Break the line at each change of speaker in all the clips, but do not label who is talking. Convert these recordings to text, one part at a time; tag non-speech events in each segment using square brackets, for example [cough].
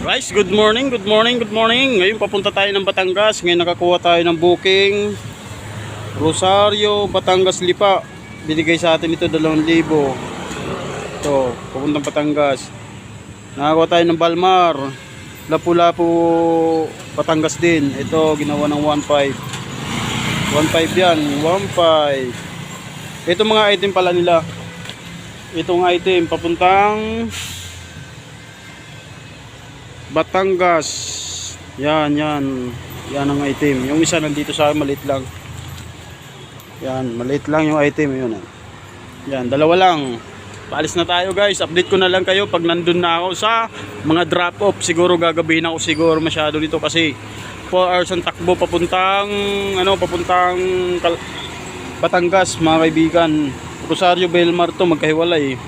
Guys, good morning, good morning, good morning. Ngayon papunta tayo ng Batangas. Ngayon nakakuha tayo ng booking. Rosario, Batangas Lipa. Binigay sa atin ito 2,000. Ito, papuntang Batangas. Nakakuha tayo ng Balmar. Lapu-Lapu, Batangas din. Ito, ginawa ng 1.5. 1.5 yan, 1.5. Ito mga item pala nila. Itong item, papuntang Batangas. Yan, yan. Yan ang item. Yung isa nandito sa maliit lang. Yan, maliit lang yung item. Yun. ah. Yan, dalawa lang. Paalis na tayo guys. Update ko na lang kayo pag nandun na ako sa mga drop off. Siguro gagabihin ako siguro masyado dito kasi 4 hours ang takbo papuntang ano, papuntang Batangas mga kaibigan. Rosario Belmar to magkahiwalay.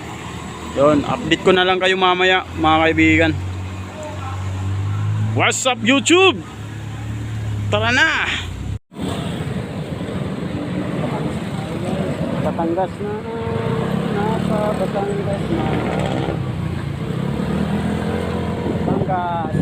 Yun, update ko na lang kayo mamaya mga kaibigan. What's up YouTube? Tara na! Batangas na, nasa Batangas na. Batangas.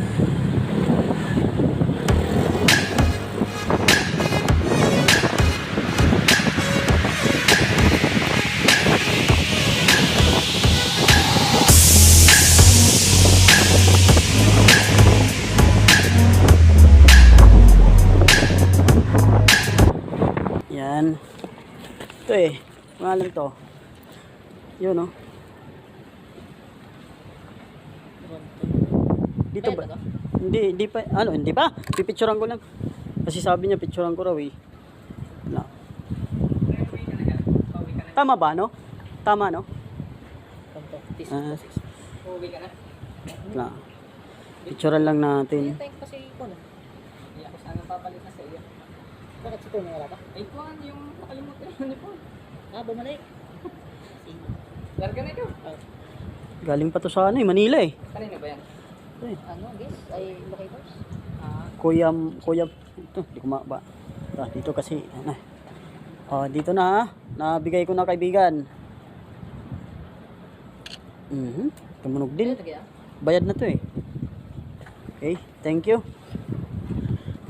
Yan. Ito eh. Pangalan to. Yun oh. Dito ba? Hindi, hindi pa. Ano, hindi pa. Pipicturean ko lang. Kasi sabi niya picturean ko raw eh. Na. Tama ba no? Tama no?
Ka na?
Picturean lang natin.
Thank kasi ko na. Hindi ako sana papalit na sa iyo. Bakit si Kuya wala ka? Ay, kuhan yung nakalimutan yung uniform. Ah, bumalik. Larga na ito. Ah,
Galing pa to sa ano eh, Manila eh.
kanina ba yan?
Eh,
Ano, guys? Ay, locators? Ah,
Kuya, kuya, ito, di ko ma, ba. Ah, dito kasi, ano. Oh, dito na ha. Nabigay ko na kaibigan. Mhm. Tumunog din. Bayad na to eh. Okay, thank you.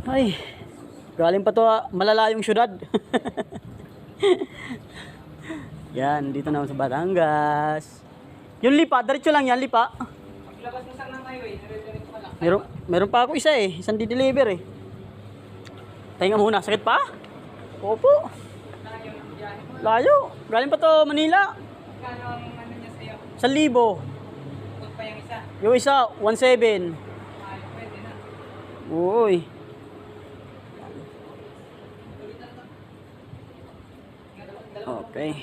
Ay, galing pa to ah, malalayong syudad. [laughs] yan, dito na ako sa Batangas. Yung lipa, diretso lang yan, lipa.
Paglabas mo ng highway, nare-direct ko lang.
Meron, meron pa ako isa eh, isang di-deliver eh. Tahinga muna, sakit pa? Opo. Layo, galing pa to Manila.
Kano ang ano niya sa'yo?
Sa libo.
Yung isa.
Yung isa, 1.7.
Ah, pwede na.
Uy. Okay.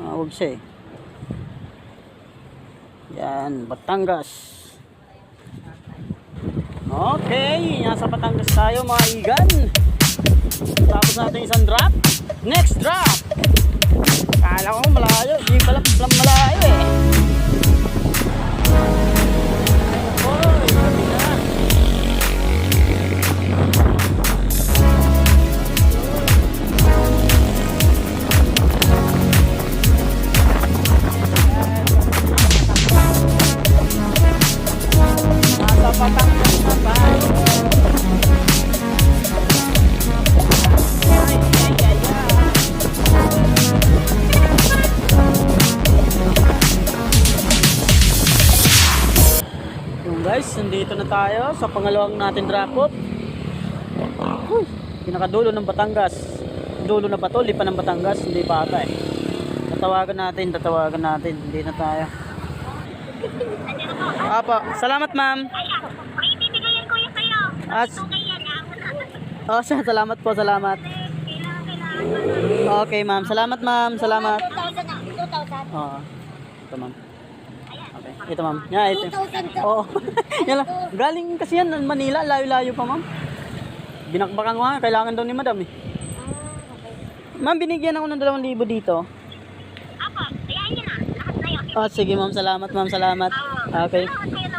Mawag siya eh. Yan, Batangas. Okay, nasa Batangas tayo mga igan. Tapos natin isang drop. Next drop. Kala ko malayo, di pala pala malayo eh. Oy, guys, nandito na tayo sa pangalawang natin drop off. Uy, pinakadulo ng Batangas. Dulo na ba to? Lipa ng Batangas? Hindi pa ata eh. Tatawagan natin, tatawagan natin. Hindi na tayo. Apa, salamat ma'am.
May bibigyan ko.
As, oh, [laughs] salamat po, salamat. Okay ma'am, salamat ma'am, salamat.
2,000 na. 2,000.
Oo. Ito ma'am. Okay. Ito ma'am. Yeah, ito.
2,000 to.
Oo. [laughs] yan lang. Galing kasi yan Manila, layo-layo pa ma'am. Binakbakan ko nga, kailangan daw ni madam eh. Ma'am, binigyan ako ng 2,000 dito.
Apo, ayan yun na. Lahat na yun.
Ah, sige ma'am, salamat ma'am, salamat.
Oo.
Okay.
Kayo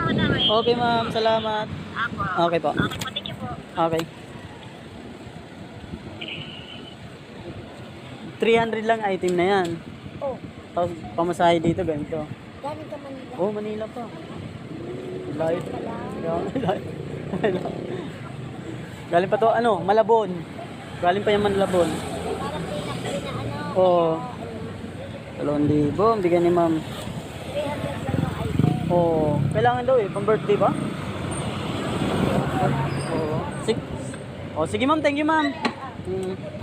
Okay, ma'am. Salamat.
Apo.
Okay po.
Okay po, thank you po.
Okay. 300 lang item na yan.
Oh,
Tapos pamasahe dito ganito.
ka Manila.
Oh, Manila pa. Layo. Layo. [laughs] Galing pa to, ano, Malabon. Galing pa yung Malabon. Oo. Dalawang libo, ang bigyan ni ma'am.
300 lang yung item.
Oo. Kailangan daw eh, pang birthday ba? Oo. Sige. Oh, sige ma'am, thank you ma'am. Mm.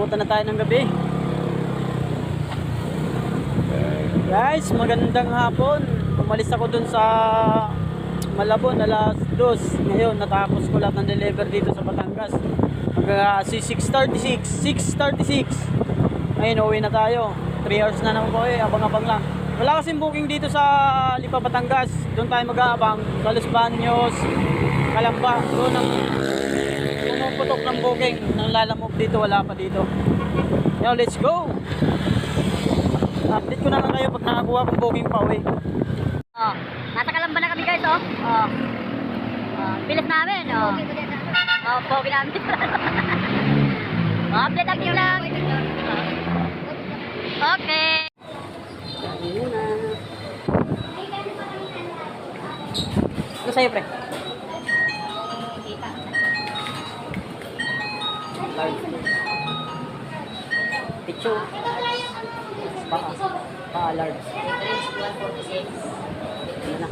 Uy, abutan na tayo ng gabi. Guys, magandang hapon. Umalis ako dun sa Malabon, alas 2. Ngayon, natapos ko lahat ng deliver dito sa Batangas. Hanggang si 6.36. 6.36. Ngayon, uwi na tayo. 3 hours na naman po eh, abang-abang lang. Wala kasing booking dito sa Lipa, Batangas. Doon tayo mag-aabang. Sa Los Baños, Kalamba. Doon ang pumuputok ng booking. Nang lalamove dito, wala pa dito. Now, let's go! Update ko na lang kayo pag nakakuha kong booking pa uwi.
Oh, nasa Kalamba na kami guys, oh. Oh. Oh, bilis namin, oh. Oh, pogi namin. oh, update [laughs] update lang. Okay.
Ano sa'yo, pre? Pichu. Paa. Paa large. Ano na?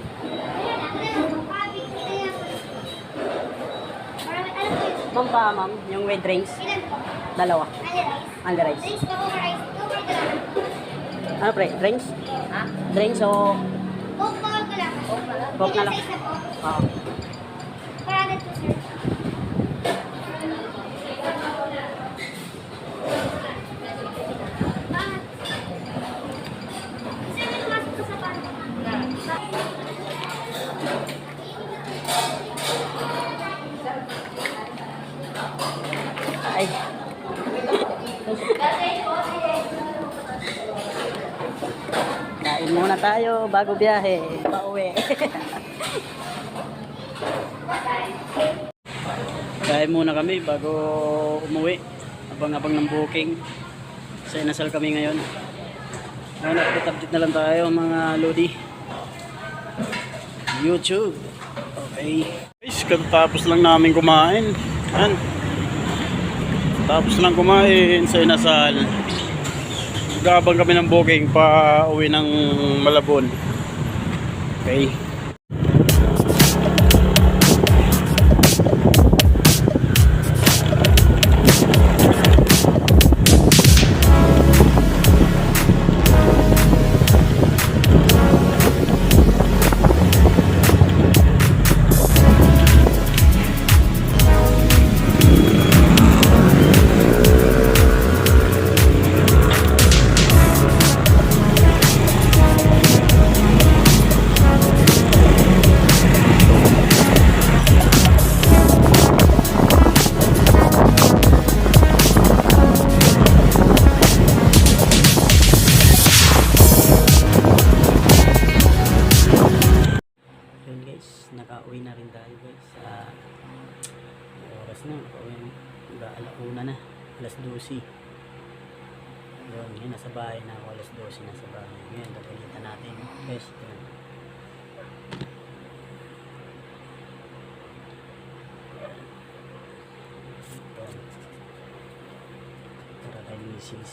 Ma'am pa, ma'am. Yung with drinks. Dalawa. Under rice. Ano, pre? Drinks?
Ha?
Drinks o...
Coke ko lang.
Coke na lang.
Na?
Oo.
400 po, sir. Bakit? Sir, may pumasok po sa pan.
Ay. Kain muna tayo bago biyahe. Pauwi. Kain muna kami bago umuwi. Abang-abang ng booking. Sa inasal kami ngayon. Ngayon, update-update na lang tayo mga Lodi. YouTube. Okay.
Guys, katapos lang namin kumain. Yan. Tapos lang kumain sa inasal. Gabang kami ng booking pa uwi ng Malabon. Okay.
Alauna na, alas 12. Yun, yun, nasa bahay na ako, alas 12 nasa bahay. Ngayon, gagalitan natin. Guys, yun. Yun. Para kay Mrs.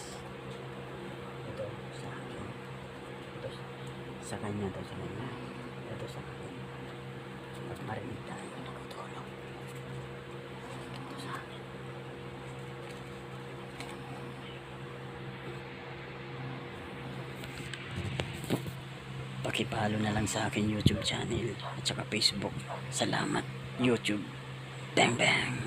Ito, sa akin. Ito, sa kanya to, sa kanya. Ito sa akin. Mas marinig tayo nagtutulong. Ito sa akin. Pakipalo na lang sa akin YouTube channel at saka Facebook. Salamat YouTube. Bang bang.